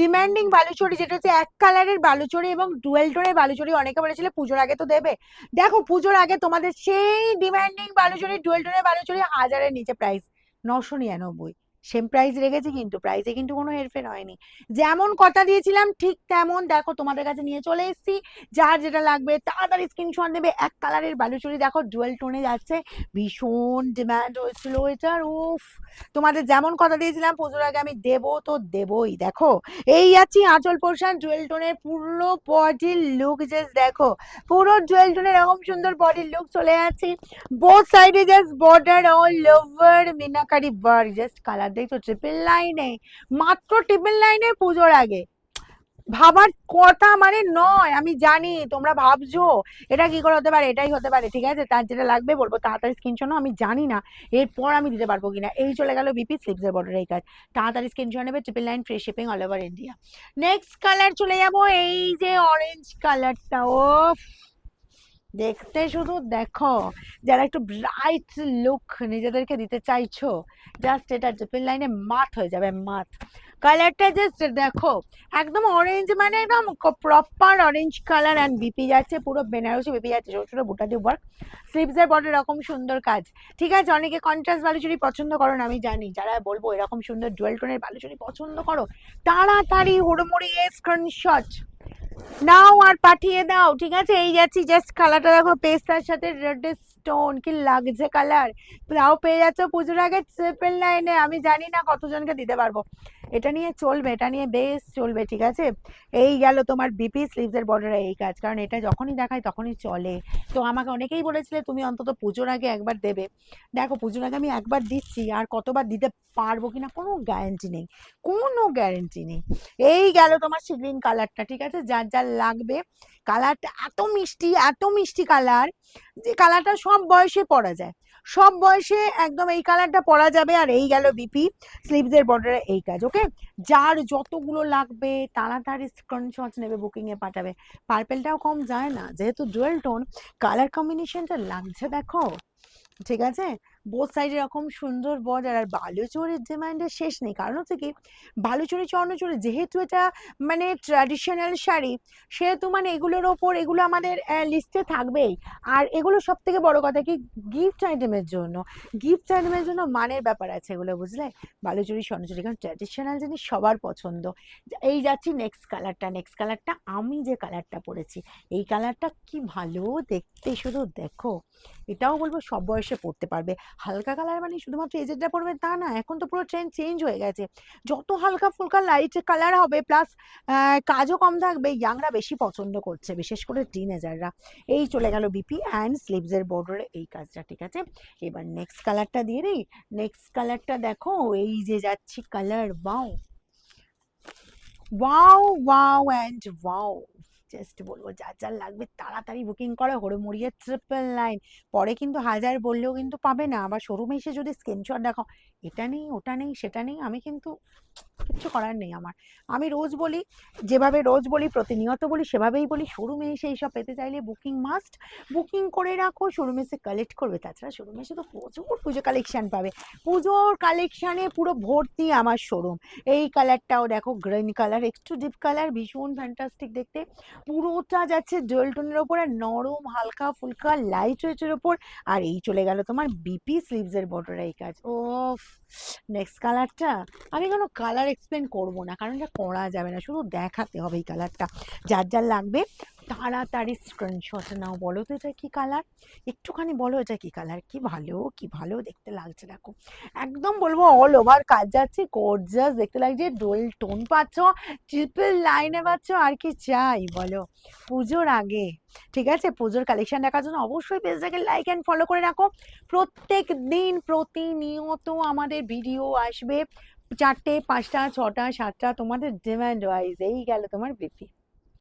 Demanding Baluchari যেটা হচ্ছে এক কালারের বালুচরি এবং ডুয়েল টোনের বালুচরি অনেকে বলেছিল পুজোর আগে তো দেবে। দেখো পুজোর আগে তোমাদের সেই ডিম্যান্ডিং বালুচরি ডুয়েল টোনের বালুচরি হাজারের নিচে প্রাইস নশো নিরানব্বই। সেম প্রাইস রেখেছি কিন্তু প্রাইসে কিন্তু কোনো হেরফের হয়নি। যেমন কথা দিয়েছিলাম ঠিক তেমন দেখো তোমাদের কাছে নিয়ে চলে এসেছি। যার যেটা লাগবে তাড়াতাড়ি স্ক্রিনশট নেবে। এক কালারের বালুচরি দেখো ডুয়েল টোনে যাচ্ছে। ভীষণ ডিমান্ড হয়েছিল এটার উফ। তোমাদের যেমন কথা দিয়েছিলাম পুজোর আগে আমি দেবো তো দেবই দেখো। এই যাচ্ছি আঁচল পোর্শন জুয়েল টোনের পুরো বডির লুক জাস্ট দেখো। পুরো জুয়েল টোনের এরকম সুন্দর বডির লুক চলে যাচ্ছে বোথ সাইডে just border all over meenakari বার জাস্ট কালার দেখছ ট্রিপল লাইনে মাত্র ট্রিপল লাইনে পুজোর আগে। ভাবার কথা মানে নয়, আমি জানি, তোমরা ভাবছ, এটা কি করে হতে পারে, এটাই হতে পারে, ঠিক আছে? তার যেটা লাগবে বলব, তাড়াতাড়ি স্ক্রিনশট আমি জানি না, এরপর আমি দিতে পারব কিনা। এই চলে গেল বিপি স্লিপসের বর্ডার এই কাজ তাড়াতাড়ি স্ক্রিনশট নেবে triple line free shipping all over India next colour চলে যাব, এই যে অরেঞ্জ কালারটা ও দেখতে শুধু দেখো, যারা একটু ব্রাইট লুক নিজেদেরকে দিতে চাইছো জাস্ট এটা ট্রিপল লাইনে মাত হয়ে যাবে মাত কালারটা জাস্ট দেখো, একদম অরেঞ্জ মানে একদম প্রপার অরেঞ্জ কালার অ্যান্ড বিপি যাচ্ছে, পুরো বেনারসি বিপি যাচ্ছে, ছোটো ছোটো বুটাটি ওয়ার্ক স্লিভসের বডি এরকম সুন্দর কাজ। ঠিক আছে, অনেকে কন্ট্রাস্ট বালুচুরি পছন্দ করো না, আমি জানি, যারা বলব এরকম সুন্দর ডুয়েল টোনের বালুচুরি পছন্দ করো, তাড়াতাড়ি হুড়মুড়ি স্ক্রিনশট নাও আর পাঠিয়ে দাও, ঠিক আছে? এই যাচ্ছি জাস্ট কালারটা দেখো, পেস্তার সাথে রেড স্টোন কি লাগছে কালার তাও পেয়ে যাচ্ছ, পুজোর আগে ট্রিপল লাইনে আমি জানি না কতজনকে দিতে পারব। এটা নিয়ে চলবে, এটা নিয়ে বেশ চলবে, ঠিক আছে? এই গেল তোমার বিপি স্লিভসের বর্ডারে এই কাজ, কারণ এটা যখনই দেখায় তখনই চলে। তো আমাকে অনেকেই বলেছিলে, তুমি অন্তত পুজোর আগে একবার দেবে। দেখো, পুজোর আগে আমি একবার দিচ্ছি, আর কতবার দিতে পারব কিনা কোনো গ্যারেন্টি নেই, কোনো গ্যারেন্টি নেই। এই গেল তোমার গ্রিন কালারটা ঠিক আছে? যার যার লাগবে। কালারটা এত মিষ্টি এত মিষ্টি কালার যে কালারটা সব বয়সে পরা যায়। সব বয়সে একদম এই কালারটা পরা যাবে আর এই গেল বিপি স্লিভসের বর্ডারে এই কাজ ওকে যার যতগুলো লাগবে তাড়াতাড়ি স্ক্রিনশট নেবে বুকিং এ পাঠাবে। পার্পেলটাও কম যায় না, যেহেতু ডুয়েল টোন কালার কম্বিনেশনটা লাগছে, দেখো। ঠিক আছে? বোথ সাইড এরকম সুন্দর বর্ডার আর বালুচরির ডিমান্ডের শেষ নেই। কারণ হচ্ছে কি, বালুচরি, চর্ণচুরি যেহেতু এটা মানে ট্র্যাডিশনাল শাড়ি, সেহেতু মানে এগুলোর ওপর এগুলো আমাদের লিস্টে থাকবেই। আর এগুলো সব থেকে বড় কথা কি গিফট আইটেমের জন্য। গিফট আইটেমের জন্য মানের ব্যাপার আছে এগুলো, বুঝলে? বালুচরি স্বর্ণচুরি কারণ ট্র্যাডিশনাল জিনিস সবার পছন্দ। এই যাচ্ছি নেক্সট কালারটা নেক্সট কালারটা আমি যে কালারটা পরেছি, এই কালারটা কি ভালো দেখতে শুধু দেখো। এটাও বলব সব বয়সে পড়তে পারবে। হালকা কালার মানে শুধুমাত্র এজেডটা পড়বে তা না, এখন তো পুরো ট্রেন্ড চেঞ্জ হয়ে গেছে। যত হালকা ফুলকা লাইট কালার হবে প্লাস কাজও কম থাকবে ইয়াংরা বেশি পছন্দ করছে, বিশেষ করে টিনেজাররা এই চলে গেল বিপি অ্যান্ড স্লিভসের বর্ডারে এই কাজটা, ঠিক আছে? এবার নেক্সট কালারটা দিয়ে দিই। নেক্সট কালারটা দেখো, এই যে যাচ্ছি colour wow wow wow and wow just বলব, যার যার লাগবে তাড়াতাড়ি বুকিং করো হড়মড়িয়ে ট্রিপল লাইন পরে কিন্তু হাজার বললেও কিন্তু পাবে না। আবার শোরুমে এসে যদি স্ক্রিনশট দেখো, এটা নেই, ওটা নেই, সেটা নেই, আমি কিন্তু কিচ্ছু করার নেই আমার। আমি রোজ বলি, যেভাবে রোজ বলি, প্রতিনিয়ত বলি, সেভাবেই বলি শোরুমে এসে এইসব পেতে চাইলে বুকিং মাস্ট বুকিং করে রাখো শোরুমে এসে কালেক্ট করবে। তাছাড়া শোরুমে এসে তো প্রচুর পুজো কালেকশান পাবে। পুজোর কালেকশানে পুরো ভর্তি আমার শোরুম এই কালারটাও দেখো গ্রিন কালার একটু ডিপ কালার ভীষণ ফ্যান্টাস্টিক দেখতে। পুরোটা যাচ্ছে ডুয়েল টোনের ওপর আর নরম হালকা ফুলকা লাইট ওয়েটের ওপর। আর এই চলে গেল তোমার বিপি স্লিভসের এই কাজ। ও নেক্সট কালারটা আমি কোনো কালার এক্সপ্লেন করব না, কারণ এটা করা যাবে না, শুধু দেখাতে হবে এই কালারটা যার যার লাগবে তাড়াতাড়ি স্ক্রিনশট নাও। বলো তো এটা কি কালার একটুখানি বলো এটা কি কালার কি ভালো কি ভালো? দেখতে লাগছে, দেখো। একদম বলব অল ওভার কাজ যাচ্ছে গর্জাস দেখতে লাগছে ডোল টোন পাচ্ছ ট্রিপল লাইনে পাচ্ছ, আর কি চাই বলো? পুজোর আগে, ঠিক আছে? পুজোর কালেকশন দেখার জন্য অবশ্যই পেজটাকে লাইক অ্যান্ড ফলো করে রাখো। প্রত্যেক দিন প্রতিনিয়ত আমাদের ভিডিও আসবে। চারটে, পাঁচটা, ছটা, সাতটা তোমাদের ডিমান্ড ওয়াইজ এই গেল তোমার বিপি